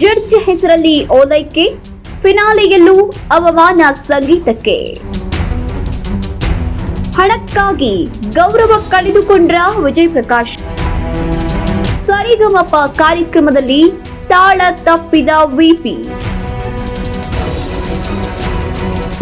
Judge ಹೆಸರಲ್ಲಿ ಓಲೈಕೆ, ಫಿನಾಲೆಯಲ್ಲೂ ಅವಮಾನ ಸಂಗೀತಕ್ಕೆ. ಹಣಕ್ಕಾಗಿ ಗೌರವ ಕಳೆದುಕೊಂಡ್ರ ವಿಜಯ್ ಪ್ರಕಾಶ್ ಸರಿಗಮಪ ಕಾರ್ಯಕ್ರಮದಲ್ಲಿ ತಾಳ ತಪ್ಪಿದ ವಿಪಿ.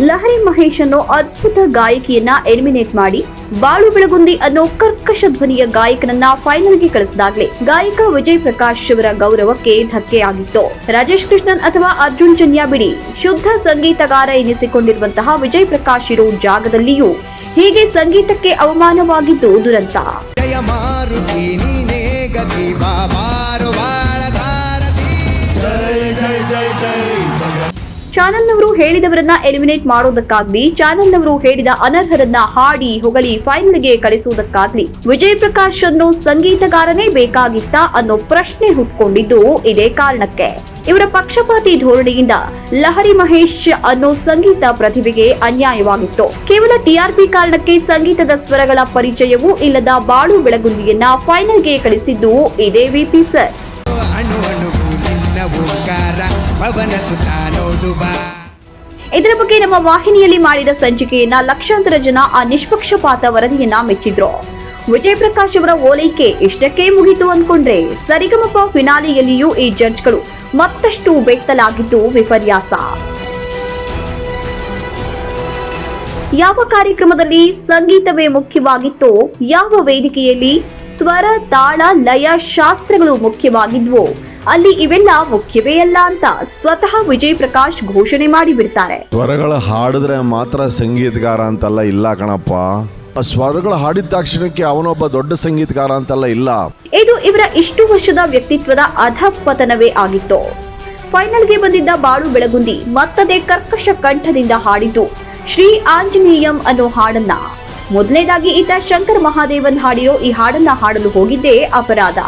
ಲಹರಿ ಮಹೇಶ್ ಅನ್ನು ಅದ್ಭುತ ಗಾಯಕಿಯನ್ನ ಎಲಿಮಿನೇಟ್ ಮಾಡಿ ಬಾಳು ಬೆಳಗುಂದಿ ಅನ್ನೋ ಕರ್ಕಶ ಧ್ವನಿಯ ಗಾಯಕನನ್ನ ಫೈನಲ್ಗೆ ಕಳಿಸಿದಾಗಲೇ ಗಾಯಕ ವಿಜಯ್ ಪ್ರಕಾಶ್ ಅವರ ಗೌರವಕ್ಕೆ ಧಕ್ಕೆಯಾಗಿತ್ತು. ರಾಜೇಶ್ ಕೃಷ್ಣನ್ ಅಥವಾ ಅರ್ಜುನ್ ಚನ್ಯ ಬಿಡಿ, ಶುದ್ಧ ಸಂಗೀತಗಾರ ಎನಿಸಿಕೊಂಡಿರುವಂತಹ ವಿಜಯ್ ಪ್ರಕಾಶ್ ಇರೋ ಜಾಗದಲ್ಲಿಯೂ ಹೀಗೆ ಸಂಗೀತಕ್ಕೆ ಅವಮಾನವಾಗಿದ್ದು ದುರಂತ. ಚಾನೆಲ್ನವರು ಹೇಳಿದವರನ್ನ ಎಲಿಮಿನೇಟ್ ಮಾಡೋದಕ್ಕಾಗ್ಲಿ, ಚಾನೆಲ್ನವರು ಹೇಳಿದ ಅನರ್ಹರನ್ನ ಹಾಡಿ ಹೊಗಳಿ ಫೈನಲ್ಗೆ ಕಳಿಸುವುದಕ್ಕಾಗ್ಲಿ ವಿಜಯ್ ಪ್ರಕಾಶ್ ಅನ್ನೋ ಸಂಗೀತಗಾರನೇ ಬೇಕಾಗಿತ್ತಾ ಅನ್ನೋ ಪ್ರಶ್ನೆ ಹುಟ್ಕೊಂಡಿದ್ದು ಇದೇ ಕಾರಣಕ್ಕೆ. ಇವರ ಪಕ್ಷಪಾತಿ ಧೋರಣೆಯಿಂದ ಲಹರಿ ಮಹೇಶ್ ಅನ್ನೋ ಸಂಗೀತ ಪ್ರತಿಭೆಗೆ ಅನ್ಯಾಯವಾಗಿತ್ತು. ಕೇವಲ ಟಿಆರ್ಪಿ ಕಾರಣಕ್ಕೆ ಸಂಗೀತದ ಸ್ವರಗಳ ಪರಿಚಯವೂ ಇಲ್ಲದ ಬಾಳು ಬೆಳಗುಂದಿಯನ್ನ ಫೈನಲ್ಗೆ ಕಳಿಸಿದ್ದು ಇದೇ ವಿಪಿ ಸರ್. ಪವನ ಇದರ ಬಗ್ಗೆ ನಮ್ಮ ವಾಹಿನಿಯಲ್ಲಿ ಮಾಡಿದ ಸಂಚಿಕೆಯನ್ನ ಲಕ್ಷಾಂತರ ಜನ ಆ ನಿಷ್ಪಕ್ಷಪಾತ ವರದಿಯನ್ನ ಮೆಚ್ಚಿದ್ರು. ವಿಜಯಪ್ರಕಾಶ್ ಅವರ ಓಲೈಕೆ ಇಷ್ಟಕ್ಕೆ ಮುಗಿತು ಅನ್ಕೊಂಡ್ರೆ ಸರಿಗಮಪ ಫಿನಾಲೆಯಲ್ಲಿಯೂ ಈ ಜಡ್ಜ್ಗಳು ಮತ್ತಷ್ಟು ಬೆತ್ತಲಾಗಿದ್ದು ವಿಪರ್ಯಾಸ. ಯಾವ ಕಾರ್ಯಕ್ರಮದಲ್ಲಿ ಸಂಗೀತವೇ ಮುಖ್ಯವಾಗಿತ್ತೋ, ಯಾವ ವೇದಿಕೆಯಲ್ಲಿ ಸ್ವರ, ತಾಳ, ಲಯ, ಶಾಸ್ತ್ರಗಳು ಮುಖ್ಯವಾಗಿದ್ವೋ ಅಲ್ಲಿ ಇವೆಲ್ಲ ಮುಖ್ಯವೇ ಅಲ್ಲ ಅಂತ ಸ್ವತಃ ವಿಜಯ್ ಪ್ರಕಾಶ್ ಘೋಷಣೆ ಮಾಡಿಬಿಡ್ತಾರೆ ಸ್ವರಗಳ ಹಾಡಿದ್ರೆ ಮಾತ್ರ ಸಂಗೀತಗಾರ ಅಂತಲ್ಲ ಇಲ್ಲ ಕಣಪ್ಪ. ಸ್ವರಗಳು ಹಾಡಿದ ತಕ್ಷಣಕ್ಕೆ ಅವನೊಬ್ಬ ದೊಡ್ಡ ಸಂಗೀತಗಾರ ಅಂತಲ್ಲ ಇಲ್ಲ. ಇದು ಇವರ ಇಷ್ಟು ವರ್ಷದ ವ್ಯಕ್ತಿತ್ವದ ಅಧಪತನವೇ ಆಗಿತ್ತು. ಫೈನಲ್ಗೆ ಬಂದಿದ್ದ ಬಾಳು ಬೆಳಗುಂದಿ ಮತ್ತದೇ ಕರ್ಕಶ ಕಂಠದಿಂದ ಹಾಡಿದ್ದು ಶ್ರೀ ಆಂಜನೇಯಂ ಅನ್ನೋ ಹಾಡನ್ನ. ಮೊದಲನೇದಾಗಿ ಈತ ಶಂಕರ್ ಮಹಾದೇವನ್ ಹಾಡಿರೋ ಈ ಹಾಡನ್ನ ಹಾಡಲು ಹೋಗಿದ್ದೇ ಅಪರಾಧ.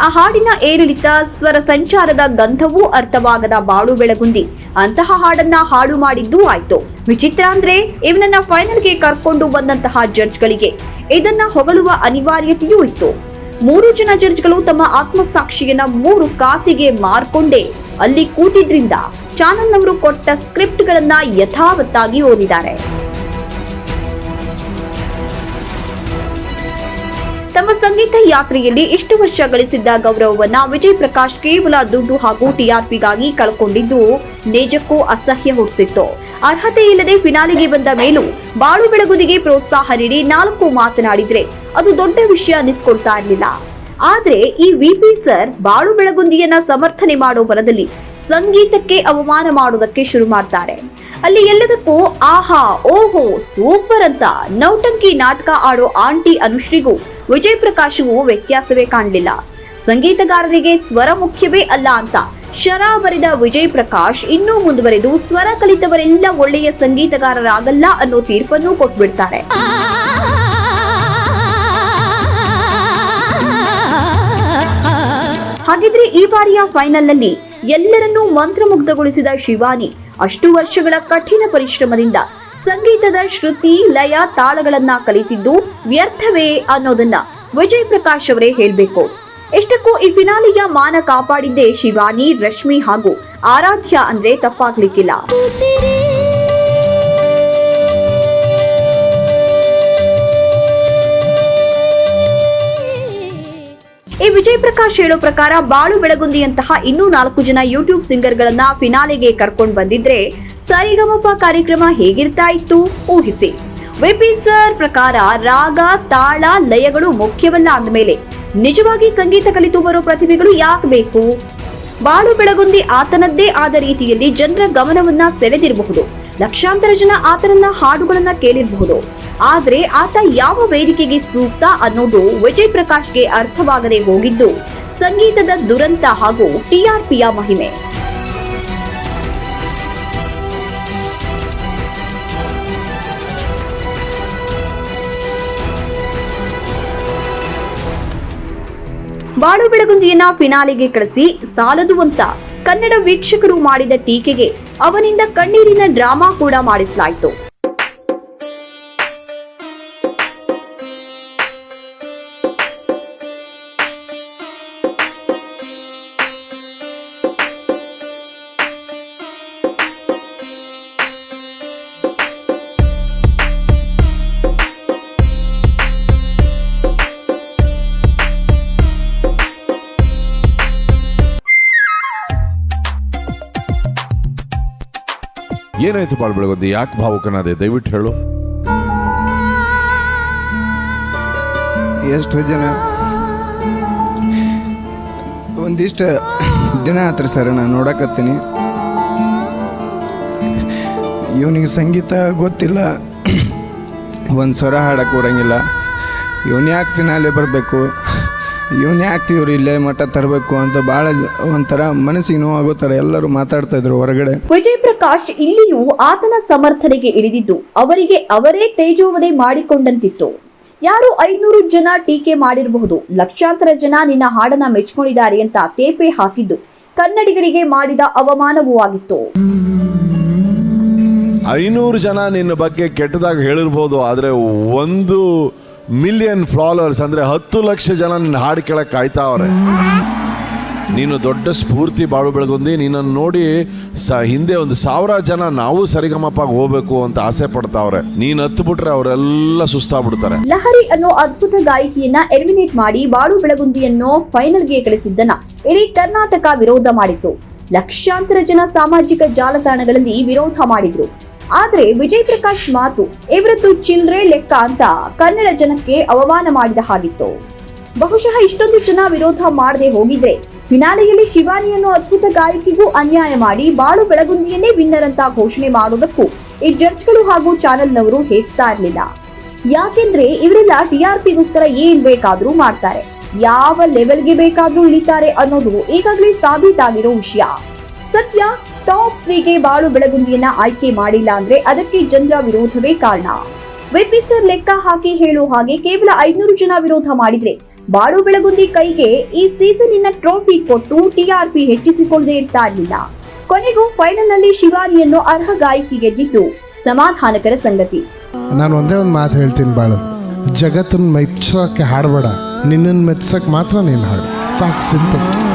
ಆ ಹಾಡಿನ ಏರಿಳಿತ ಸ್ವರ ಸಂಚಾರದ ಗಂಧವೂ ಅರ್ಥವಾಗದ ಬಾಳು ಬೆಳಗುಂದಿ. ಅಂತಹ ಹಾಡನ್ನ ಹಾಡು ಮಾಡಿದ್ದು ಆಯ್ತು. ವಿಚಿತ್ರ ಅಂದ್ರೆ ಇವನನ್ನ ಫೈನಲ್ಗೆ ಕರ್ಕೊಂಡು ಬಂದಂತಹ ಜಡ್ಜ್ಗಳಿಗೆ. ಇದನ್ನ ಹೊಗಳುವ ಅನಿವಾರ್ಯತೆಯೂ ಇತ್ತು. ಮೂರು ಜನ ಜಡ್ಜ್ಗಳು ತಮ್ಮ ಆತ್ಮಸಾಕ್ಷಿಯನ್ನ ಮೂರು ಕಾಸಿಗೆ ಮಾರ್ಕೊಂಡೇ. ಅಲ್ಲಿ ಕೂತಿದ್ರಿಂದ ಚಾನಲ್ನವರು ಕೊಟ್ಟ ಸ್ಕ್ರಿಪ್ಟ್ಗಳನ್ನ ಯಥಾವತ್ತಾಗಿ ಓದಿದ್ದಾರೆ. ತಮ್ಮ ಸಂಗೀತ ಯಾತ್ರೆಯಲ್ಲಿ ಇಷ್ಟು ವರ್ಷ ಗಳಿಸಿದ್ದ ಗೌರವವನ್ನ ವಿಜಯ್ ಪ್ರಕಾಶ್ ಕೇವಲ ದುಡ್ಡು ಹಾಗೂ ಟಿಆರ್ಪಿಗಾಗಿ ಕಳ್ಕೊಂಡಿದ್ದು ನಿಜಕ್ಕೂ ಅಸಹ್ಯ ಹುಟ್ಟಿಸಿತ್ತು. ಅರ್ಹತೆ ಇಲ್ಲದೆ ಫಿನಾಲಿಗೆ ಬಂದ ಮೇಲೂ ಬಾಳು ಬೆಳಗುದಿಗೆ ಪ್ರೋತ್ಸಾಹ ನೀಡಿ ನಾಲ್ಕು ಮಾತನಾಡಿದ್ರೆ ಅದು ದೊಡ್ಡ ವಿಷಯ ಅನಿಸ್ಕೊಳ್ತಾ ಇರಲಿಲ್ಲ. ಆದ್ರೆ ಈ ವಿಪಿ ಸರ್ ಬಾಳು ಬೆಳಗುಂದಿಯನ್ನ ಸಮರ್ಥನೆ ಮಾಡೋ ಬರದಲ್ಲಿ ಸಂಗೀತಕ್ಕೆ ಅವಮಾನ ಮಾಡೋದಕ್ಕೆ ಶುರು ಮಾಡ್ತಾರೆ. ಅಲ್ಲಿ ಎಲ್ಲದಕ್ಕೂ ಆಹಾ, ಓಹೋ, ಸೂಪರ್ ಅಂತ ನೌಟಂಕಿ ನಾಟಕ ಆಡೋ ಆಂಟಿ ಅನುಶ್ರೀಗೂ ವಿಜಯ್ ಪ್ರಕಾಶ್ಗೂ ವ್ಯತ್ಯಾಸವೇ ಕಾಣಲಿಲ್ಲ. ಸಂಗೀತಗಾರರಿಗೆ ಸ್ವರ ಮುಖ್ಯವೇ ಅಲ್ಲ ಅಂತ ಶರ ಬರೆದ ವಿಜಯ್ ಪ್ರಕಾಶ್ ಇನ್ನೂ ಮುಂದುವರೆದು ಸ್ವರ ಕಲಿತವರೆಲ್ಲ ಒಳ್ಳೆಯ ಸಂಗೀತಗಾರರಾಗಲ್ಲ ಅನ್ನೋ ತೀರ್ಪನ್ನು ಕೊಟ್ಬಿಡ್ತಾರೆ. ಹಾಗಿದ್ರೆ ಈ ಬಾರಿಯ ಫೈನಲ್ನಲ್ಲಿ ಎಲ್ಲರನ್ನೂ ಮಂತ್ರಮುಗ್ಧಗೊಳಿಸಿದ ಶಿವಾನಿ ಅಷ್ಟು ವರ್ಷಗಳ ಕಠಿಣ ಪರಿಶ್ರಮದಿಂದ ಸಂಗೀತದ ಶ್ರುತಿ, ಲಯ, ತಾಳಗಳನ್ನ ಕಲಿತಿದ್ದು ವ್ಯರ್ಥವೇ ಅನ್ನೋದನ್ನ ವಿಜಯ್ ಪ್ರಕಾಶ್ ಅವರೇ ಹೇಳಬೇಕು. ಎಷ್ಟಕ್ಕೂ ಈ ಫಿನಾಲಿಯ ಮಾನ ಕಾಪಾಡಿದ್ದೇ ಶಿವಾನಿ, ರಶ್ಮಿ ಹಾಗೂ ಆರಾಧ್ಯ ಅಂದ್ರೆ ತಪ್ಪಾಗ್ಲಿಕ್ಕಿಲ್ಲ. ವಿಜಯ್ ಪ್ರಕಾಶ್ ಹೇಳೋ ಪ್ರಕಾರ ಬಾಳು ಬೆಳಗುಂದಿಯಂತಹ ಇನ್ನೂ ನಾಲ್ಕು ಜನ ಯೂಟ್ಯೂಬ್ ಸಿಂಗರ್ಗಳನ್ನ ಫಿನಾಲೆಗೆ ಕರ್ಕೊಂಡು ಬಂದಿದ್ರೆ ಸರಿಗಮಪ ಕಾರ್ಯಕ್ರಮ ಹೇಗಿರ್ತಾ ಇತ್ತು ಊಹಿಸಿ. ವಿಪಿ ಸರ್ ಪ್ರಕಾರ ರಾಗ, ತಾಳ, ಲಯಗಳು ಮುಖ್ಯವಲ್ಲ ಅಂದಮೇಲೆ ನಿಜವಾಗಿ ಸಂಗೀತ ಕಲಿತು ಬರೋ ಪ್ರತಿಭೆಗಳು ಯಾಕೆ ಬೇಕು? ಬಾಳು ಬೆಳಗುಂದಿ ಆತನದ್ದೇ ಆದ ರೀತಿಯಲ್ಲಿ ಜನರ ಗಮನವನ್ನ ಸೆಳೆದಿರಬಹುದು. ಲಕ್ಷಾಂತರ ಜನ ಆತನನ್ನ ಹಾಡುಗಳನ್ನ ಕೇಳಿರಬಹುದು. ಆದ್ರೆ ಆತ ಯಾವ ವೇದಿಕೆಗೆ ಸೂಕ್ತ ಅನ್ನೋದು ವಿಜಯ್ ಪ್ರಕಾಶ್ಗೆ ಅರ್ಥವಾಗದೆ ಹೋಗಿದ್ದು, ಸಂಗೀತದ ದುರಂತ ಹಾಗೂ ಟಿಆರ್ಪಿಯ ಮಹಿಮೆ. ಬಾಳು ಬೆಳಗುಂದಿಯನ್ನ ಫಿನಾಲಿಗೆ ಕಳಿಸಿ ಸಾಲದು ಅಂತ. ಕನ್ನಡ ವೀಕ್ಷಕರು ಮಾಡಿದ ಟೀಕೆಗೆ ಅವನಿಂದ ಕಣ್ಣೀರಿನ ಡ್ರಾಮಾ ಕೂಡ ಮಾಡಿಸಲಾಯಿತು. ಏನಾಯ್ತು ಬಾಳ್ ಬೆಳಗೊಂದು ಯಾಕೆ ಭಾವುಕನಾದೆ ದಯವಿಟ್ಟು ಹೇಳು. ಎಷ್ಟು ಜನ? ಒಂದಿಷ್ಟು ದಿನ ಆತ್ರಿ ಸರ್, ನಾನು ನೋಡಕತ್ತೀನಿ ಇವನಿಗೆ ಸಂಗೀತ ಗೊತ್ತಿಲ್ಲ. ಒಂದು ಸ್ವರ ಹಾಡಕ್ಕೆ ಬರಂಗಿಲ್ಲ. ಇವನು ಯಾಕೆ ಫಿನಾಲೆ ಬರಬೇಕು? ಇವನ್ ಯಾಕೆ ಇವ್ರು ಇಲ್ಲೇ ಮಠ ತರಬೇಕು ಅಂತ ಭಾಳ ಒಂಥರ ಮನಸ್ಸಿಗೆ ನೋವಾಗೋ ಥರ ಎಲ್ಲರೂ ಮಾತಾಡ್ತಾ ಇದ್ರು ಹೊರಗಡೆ. ವಿಜಯ್ ಪ್ರಕಾಶ್ ಇಲ್ಲಿಯೂ ಆತನ ಸಮರ್ಥನೆಗೆ ಇಳಿದಿದ್ದು ಅವರಿಗೆ ಅವರೇ ತೇಜೋವಧೆ ಮಾಡಿಕೊಂಡಂತಿತ್ತು. ಯಾರು ಐನೂರು ಜನ ಟೀಕೆ ಮಾಡಿರಬಹುದು ಲಕ್ಷಾಂತರ ಜನ ನಿನ್ನ ಹಾಡನ್ನ ಮೆಚ್ಕೊಂಡಿದ್ದಾರೆ ಅಂತ ತೇಪೆ ಹಾಕಿದ್ದು ಕನ್ನಡಿಗರಿಗೆ ಮಾಡಿದ ಅವಮಾನವೂ ಆಗಿತ್ತು. ಐನೂರು ಜನ ನಿನ್ನ ಬಗ್ಗೆ ಕೆಟ್ಟದಾಗ ಹೇಳಿರ್ಬೋದು ಆದರೆ ಒಂದು ಮಿಲಿಯನ್ ಫಾಲೋವರ್ಸ್ ಅಂದರೆ ಹತ್ತು ಲಕ್ಷ ಜನ ನಿನ್ನ ಹಾಡು ಕೇಳಕ್ಕೆ ಕಾಯ್ತಾವ್ರೆ ನೀನು ದೊಡ್ಡ ಸ್ಫೂರ್ತಿ ಬಾಳು ಬೆಳಗುಂದಿ ನಿನ್ನನ್ನು ನೋಡಿ ಸ ಹಿಂದೆ ಒಂದು ಸಾವಿರ ಜನ ನಾವು ಸರಿಗಮಪ್ಪಾಗಿ ಹೋಗ್ಬೇಕು ಅಂತ ಆಸೆ ಪಡ್ತಾವ್ರೆ ನೀನು ಹತ್ತು ಬಿಟ್ರೆ ಅವರೆಲ್ಲ ಸುಸ್ತಾಗ್ಬಿಡ್ತಾರೆ. ಲಹರಿ ಅನ್ನೋ ಅದ್ಭುತ ಗಾಯಕಿಯನ್ನ ಎಲಿಮಿನೇಟ್ ಮಾಡಿ ಬಾಳು ಬೆಳಗುಂದಿಯನ್ನು ಫೈನಲ್ಗೆ ಕಳಿಸಿದ್ದನ್ನ ಇಡೀ ಕರ್ನಾಟಕ ವಿರೋಧ ಮಾಡಿತ್ತು. ಲಕ್ಷಾಂತರ ಜನ ಸಾಮಾಜಿಕ ಜಾಲತಾಣಗಳಲ್ಲಿ ವಿರೋಧ ಮಾಡಿದ್ರು. ಆದ್ರೆ ವಿಜಯ್ ಪ್ರಕಾಶ್ ಮಾತು ಇವರದ್ದು ಚಿಲ್ರೆ ಲೆಕ್ಕ ಅಂತ ಕನ್ನಡ ಜನಕ್ಕೆ ಅವಮಾನ ಮಾಡಿದ ಹಾಗಿತ್ತು. ಬಹುಶಃ ಇಷ್ಟೊಂದು ಜನ ವಿರೋಧ ಮಾಡದೆ ಹೋಗಿದ್ರೆ ಫಿನಾಲೆಯಲ್ಲಿ ಶಿವಾನಿಯನ್ನು ಅದ್ಭುತ ಗಾಯಕಿಗೂ ಅನ್ಯಾಯ ಮಾಡಿ ಬಾಳು ಬೆಳಗುಂದಿಯನ್ನೇ ವಿನ್ನರ್ ಅಂತ ಘೋಷಣೆ ಮಾಡೋದಕ್ಕೂ ಈ ಜಡ್ಜ್ಗಳು ಹಾಗೂ ಚಾನೆಲ್ನವರು ಹೇಸ್ತಾ ಇರಲಿಲ್ಲ. ಯಾಕೆಂದ್ರೆ ಇವರೆಲ್ಲ ಟಿಆರ್ಪಿಗೋಸ್ಕರ ಏನ್ ಬೇಕಾದ್ರೂ ಮಾಡ್ತಾರೆ. ಯಾವ ಲೆವೆಲ್ಗೆ ಬೇಕಾದ್ರೂ ಇಳಿತಾರೆ ಅನ್ನೋದು ಈಗಾಗಲೇ ಸಾಬೀತಾಗಿರೋ ವಿಷಯ. ಸತ್ಯ ಟಾಪ್ ತ್ರೀಗೆ ಬಾಳು ಬೆಳಗುಂದಿಯನ್ನ ಆಯ್ಕೆ ಮಾಡಿಲ್ಲ ಅಂದ್ರೆ ಅದಕ್ಕೆ ಜನರ ವಿರೋಧವೇ ಕಾರಣ. ವೆಬ್ಬಿಸರ್ ಸರ್ ಲೆಕ್ಕ ಹಾಕಿ ಹೇಳೋ ಹಾಗೆ ಕೇವಲ ಐನೂರು ಜನ ವಿರೋಧ ಮಾಡಿದ್ರೆ ಬಾಳು ಬೆಳಗುಂದಿ ಕೈಗೆ ಈ ಸೀಸನ್ನಿನ ಟ್ರೋಫಿ ಕೊಟ್ಟು ಟಿಆರ್ಪಿ ಹೆಚ್ಚಿಸಿಕೊಳ್ಳದೆ ಇರ್ತಾ ಇರಲಿಲ್ಲ ಕೊನೆಗೂ ಫೈನಲ್ನಲ್ಲಿ ಶಿವಾನಿಯನ್ನು ಅರ್ಹ ಗಾಯಕಿ ಗೆದ್ದಿದ್ದು ಸಮಾಧಾನಕರ ಸಂಗತಿ. ನಾನು ಒಂದೇ ಒಂದು ಮಾತು ಹೇಳ್ತೀನಿ ಬಾಳು. ಜಗತ್ತನ್ನ ಮೆಚ್ಚಕ್ಕೆ ಹಾಡಬೇಡ. ನಿನ್ನನ್ನು ಮೆಚ್ಚಕ್ಕೆ ಮಾತ್ರ ನೀನು ಹಾಡು. ಸಾಕು ಸಿಂಪಲ್.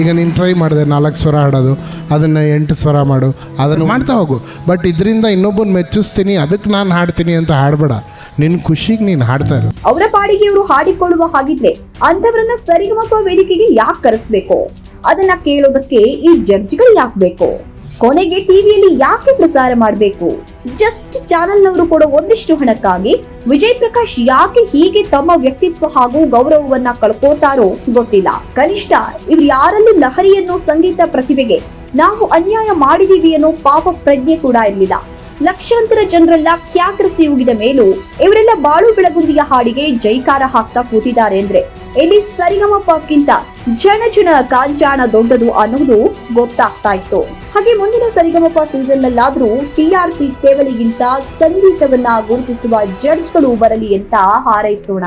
ಈಗ ನೀನು ಟ್ರೈ ಮಾಡಿದೆ ನಾಲ್ಕು ಸ್ವರ ಹಾಡೋದು ಅದನ್ನು ಎಂಟು ಸ್ವರ ಮಾಡು ಅದನ್ನು ಮಾಡ್ತಾ ಹೋಗು. ಬಟ್ ಇದರಿಂದ ಇನ್ನೊಬ್ಬನ ಮೆಚ್ಚಿಸ್ತೀನಿ ಅದಕ್ಕೆ ನಾನು ಹಾಡ್ತೀನಿ ಅಂತ ಹಾಡಬೇಡ. ನಿನ್ನ ಖುಷಿಗೆ ನೀನು ಹಾಡ್ತಾ ಇರು. ಅವರ ಪಾಡಿಗೆ ಇವರು ಹಾಡಿಕೊಳ್ಳುವ ಹಾಗಿದ್ರೆ ಅಂತವರನ್ನ ಸರಿಗಮಪ ವೇದಿಕೆಗೆ ಯಾಕೆ ಕರೆಸ್ಬೇಕು? ಅದನ್ನ ಕೇಳೋದಕ್ಕೆ ಈ ಜಡ್ಜ್ಗಳು ಯಾಕೆ ಬೇಕು? ಕೊನೆಗೆ ಟಿವಿಯಲ್ಲಿ ಯಾಕೆ ಪ್ರಸಾರ ಮಾಡಬೇಕು? ಜಸ್ಟ್ ಚಾನೆಲ್ನವರು ಕೊಡೋ ಒಂದಿಷ್ಟು ಹಣಕ್ಕಾಗಿ ವಿಜಯ್ ಪ್ರಕಾಶ್ ಯಾಕೆ ಹೀಗೆ ತಮ್ಮ ವ್ಯಕ್ತಿತ್ವ ಹಾಗೂ ಗೌರವವನ್ನ ಕಳ್ಕೋತಾರೋ ಗೊತ್ತಿಲ್ಲ. ಕನಿಷ್ಠ ಇವ್ರು ಯಾರಲ್ಲಿ ಲಹರಿಯನ್ನು ಸಂಗೀತ ಪ್ರತಿಭೆಗೆ ನಾವು ಅನ್ಯಾಯ ಮಾಡಿದೀವಿ ಅನ್ನೋ ಪಾಪ ಪ್ರಜ್ಞೆ ಕೂಡ ಇರಲಿಲ್ಲ. ಲಕ್ಷಾಂತರ ಜನರೆಲ್ಲ ಕ್ಯಾಕರಿಸಿ ಉಗಿದ ಮೇಲೂ ಇವರೆಲ್ಲ ಬಾಳು ಬೆಳಗುಂದಿಯ ಹಾಡಿಗೆ ಜೈಕಾರ ಹಾಕ್ತಾ ಕೂತಿದ್ದಾರೆ ಅಂದ್ರೆ ಇಲ್ಲಿ ಸರಿಗಮಪಕ್ಕಿಂತ ಜನ ಜನ ಕಾಂಚಾಣ ದೊಡ್ಡದು ಅನ್ನೋದು ಗೊತ್ತಾಗ್ತಾ ಇತ್ತು ಹಾಗೆ ಮುಂದಿನ ಸರಿಗಮಪ ಸೀಸನ್ ನಲ್ಲಾದ್ರೂ ಟಿಆರ್ಪಿ ತೇವಲಿಗಿಂತ ಸಂಗೀತವನ್ನ ಗುರುತಿಸುವ ಜಡ್ಜ್ಗಳು ಬರಲಿ ಅಂತ ಹಾರೈಸೋಣ.